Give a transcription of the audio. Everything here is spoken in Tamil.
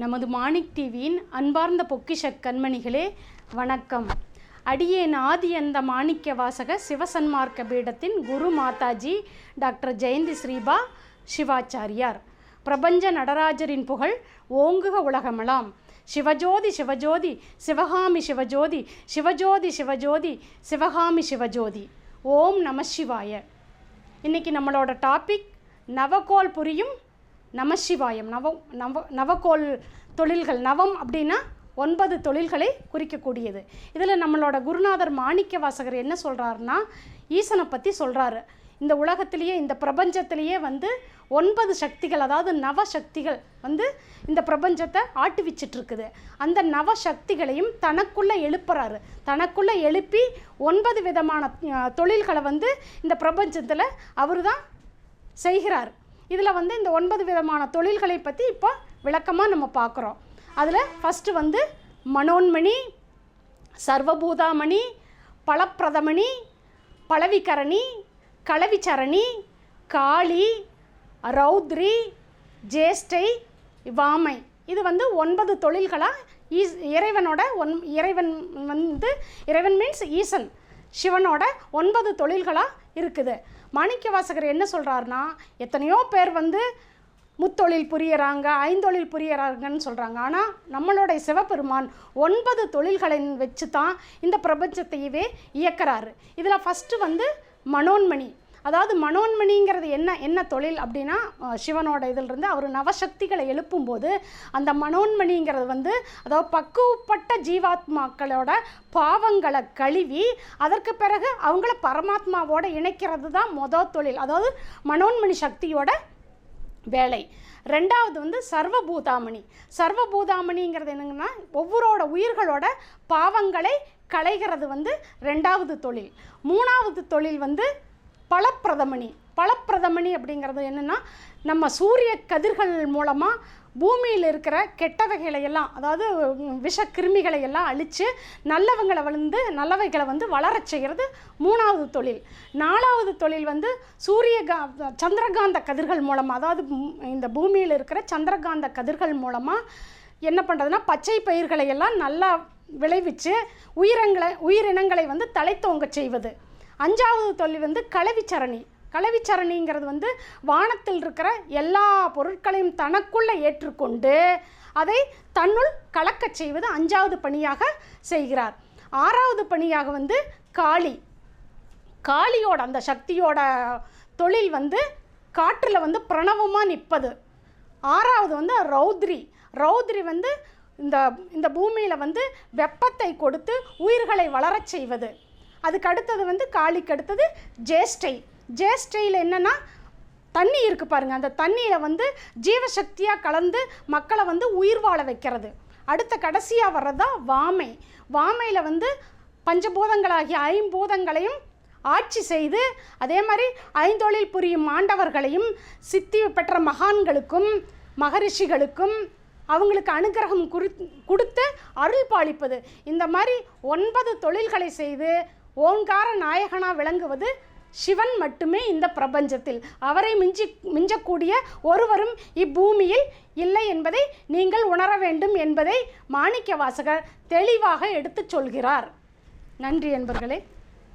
நமது மாணிக் டிவியின் அன்பார்ந்த பொக்கிஷ கண்மணிகளே வணக்கம். அடியேன் ஆதி அந்த மாணிக்க வாசக சிவசன்மார்க்க பீடத்தின் குரு மாதாஜி டாக்டர் ஜெயந்தி ஸ்ரீபா சிவாச்சாரியார். பிரபஞ்ச நடராஜரின் புகழ் ஓங்குக உலகமலாம். சிவஜோதி சிவஜோதி சிவகாமி சிவஜோதி சிவஜோதி சிவஜோதி சிவகாமி சிவஜோதி. ஓம் நம சிவாய. இன்றைக்கி நம்மளோட டாபிக் நவகோல் புரியும் நமசிவாயம் நவ நவ நவகோல் தொழில்கள். நவம் அப்படின்னா ஒன்பது தொழில்களை குறிக்கக்கூடியது. இதில் நம்மளோட குருநாதர் மாணிக்க வாசகர் என்ன சொல்கிறாருன்னா ஈசனை பற்றி சொல்கிறாரு இந்த உலகத்திலேயே இந்த பிரபஞ்சத்திலேயே வந்து ஒன்பது சக்திகள் அதாவது நவ சக்திகள் வந்து இந்த பிரபஞ்சத்தை ஆட்டுவிச்சிட்ருக்குது அந்த நவ சக்திகளையும் தனக்குள்ளே எழுப்புறாரு. தனக்குள்ளே எழுப்பி ஒன்பது விதமான தொழில்களை வந்து இந்த பிரபஞ்சத்தில் அவர் தான் செய்கிறார். இதில் வந்து இந்த ஒன்பது விதமான தொழில்களை பற்றி இப்போ விளக்கமாக நம்ம பார்க்குறோம். அதில் ஃபஸ்ட்டு வந்து மனோன்மணி சர்வபூதாமணி பலப்பிரதமணி பலவிகரணி களவிச்சரணி காளி ரௌத்ரி ஜேஷ்டை வாமை இது வந்து ஒன்பது தொழில்களாக ஈஸ் இறைவனோட ஒன் இறைவன் வந்து இறைவன் மீன்ஸ் ஈசன். சிவனோட ஒன்பது தொழில்களாக இருக்குது. மாணிக்க வாசகர் என்ன சொல்கிறாருன்னா எத்தனையோ பேர் வந்து முத்தொழில் புரியறாங்க ஐந்தொழில் புரியறாங்கன்னு சொல்கிறாங்க ஆனால் நம்மளுடைய சிவபெருமான் ஒன்பது தொழில்களை வச்சு தான் இந்த பிரபஞ்சத்தையவே இயக்கிறாரு. இதில் ஃபஸ்ட்டு வந்து மனோன்மணி. அதாவது மனோன்மணிங்கிறது என்ன என்ன தொழில் அப்படின்னா சிவனோட இதிலிருந்து அவர் நவசக்திகளை எழுப்பும்போது அந்த மனோன்மணிங்கிறது வந்து அதாவது பக்குவப்பட்ட ஜீவாத்மாக்களோட பாவங்களை கழுவி அதற்கு பிறகு அவங்கள பரமாத்மாவோட இணைக்கிறது தான் மொதல் தொழில். அதாவது மனோன்மணி சக்தியோட வேலை. ரெண்டாவது வந்து சர்வபூதாமணி. சர்வபூதாமணிங்கிறது என்னங்கன்னா ஒவ்வொரோட உயிர்களோட பாவங்களை களைகிறது வந்து ரெண்டாவது தொழில். மூணாவது தொழில் வந்து பலப்பிரதமணி பலப்பிரதமணி அப்படிங்கிறது என்னென்னா நம்ம சூரிய கதிர்கள் மூலமாக பூமியில் இருக்கிற கெட்டவைகளை எல்லாம் அதாவது விஷ கிருமிகளை எல்லாம் அழித்து நல்லவங்களை வந்து நல்லவைகளை வந்து வளரச் செய்கிறது மூணாவது தொழில். நாலாவது தொழில் வந்து சூரிய கா சந்திரகாந்த கதிர்கள் மூலமாக அதாவது இந்த பூமியில் இருக்கிற சந்திரகாந்த கதிர்கள் மூலமாக என்ன பண்ணுறதுன்னா பச்சை பயிர்களை எல்லாம் நல்லா விளைவிச்சு உயிரங்களை உயிரினங்களை வந்து தலைத்தோங்க செய்வது. அஞ்சாவது தொழில் வந்து களவிச்சரணி களவிச்சரணிங்கிறது வந்து வானத்தில் இருக்கிற எல்லா பொருட்களையும் தனக்குள்ளே ஏற்றுக்கொண்டு அதை தன்னுள் கலக்கச் செய்வது அஞ்சாவது பணியாக செய்கிறார். ஆறாவது பணியாக வந்து காளி. காளியோட அந்த சக்தியோட தொழில் வந்து காற்றில் வந்து பிரணவமாக நிற்பது. ஆறாவது வந்து ரௌத்ரி. ரௌத்ரி வந்து இந்த இந்த பூமியில் வந்து வெப்பத்தை கொடுத்து உயிர்களை வளரச் செய்வது. அதுக்கு அடுத்தது வந்து காளிக்கு அடுத்தது ஜேஷ்டை. ஜேஷ்டையில் என்னென்னா தண்ணி இருக்குது பாருங்கள் அந்த தண்ணியில் வந்து ஜீவசக்தியாக கலந்து மக்களை வந்து உயிர் வாழ வைக்கிறது. அடுத்த கடைசியாக வர்றது தான் வாமை. வாமையில் வந்து பஞ்சபூதங்களாகிய ஐம்பூதங்களையும் ஆட்சி செய்து அதே மாதிரி ஐந்தொழில் புரியும் ஆண்டவர்களையும் சித்தி பெற்ற மகான்களுக்கும் மகரிஷிகளுக்கும் அவங்களுக்கு அனுகிரகம் குறி கொடுத்து அருள் பாலிப்பது. இந்த மாதிரி ஒன்பது தொழில்களை செய்து ஓங்கார நாயகனாக விளங்குவது சிவன் மட்டுமே இந்த பிரபஞ்சத்தில். அவரை மிஞ்சி மிஞ்சக்கூடிய ஒருவரும் இப்பூமியில் இல்லை என்பதை நீங்கள் உணர வேண்டும் என்பதை மாணிக்க வாசகர் தெளிவாக எடுத்துச் சொல்கிறார். நன்றி என்பர்களே